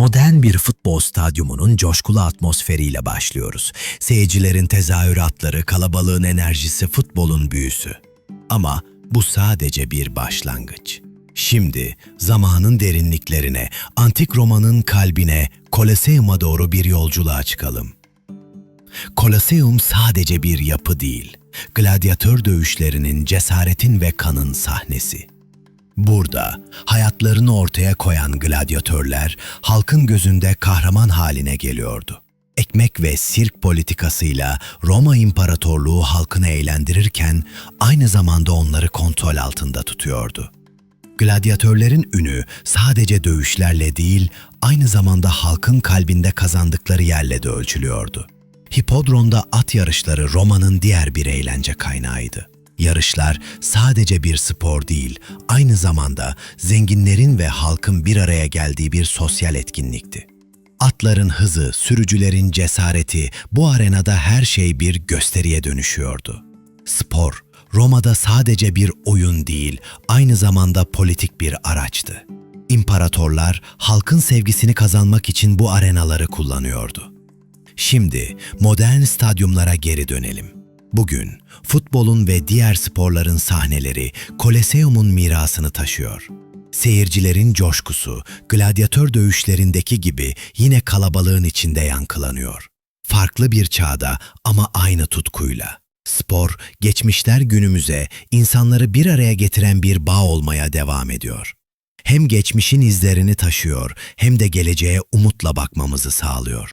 Modern bir futbol stadyumunun coşkulu atmosferiyle başlıyoruz. Seyircilerin tezahüratları, kalabalığın enerjisi, futbolun büyüsü. Ama bu sadece bir başlangıç. Şimdi zamanın derinliklerine, antik Roma'nın kalbine, Koleseum'a doğru bir yolculuğa çıkalım. Koloseum sadece bir yapı değil, gladyatör dövüşlerinin, cesaretin ve kanın sahnesi. Burada hayatlarını ortaya koyan gladyatörler halkın gözünde kahraman haline geliyordu. Ekmek ve sirk politikasıyla Roma İmparatorluğu halkını eğlendirirken aynı zamanda onları kontrol altında tutuyordu. Gladyatörlerin ünü sadece dövüşlerle değil, aynı zamanda halkın kalbinde kazandıkları yerle de ölçülüyordu. Hipodron'da at yarışları Roma'nın diğer bir eğlence kaynağıydı. Yarışlar sadece bir spor değil, aynı zamanda zenginlerin ve halkın bir araya geldiği bir sosyal etkinlikti. Atların hızı, sürücülerin cesareti, bu arenada her şey bir gösteriye dönüşüyordu. Spor, Roma'da sadece bir oyun değil, aynı zamanda politik bir araçtı. İmparatorlar halkın sevgisini kazanmak için bu arenaları kullanıyordu. Şimdi modern stadyumlara geri dönelim. Bugün futbolun ve diğer sporların sahneleri Koleseum'un mirasını taşıyor. Seyircilerin coşkusu, gladyatör dövüşlerindeki gibi yine kalabalığın içinde yankılanıyor. Farklı bir çağda ama aynı tutkuyla. Spor, geçmişler günümüze insanları bir araya getiren bir bağ olmaya devam ediyor. Hem geçmişin izlerini taşıyor hem de geleceğe umutla bakmamızı sağlıyor.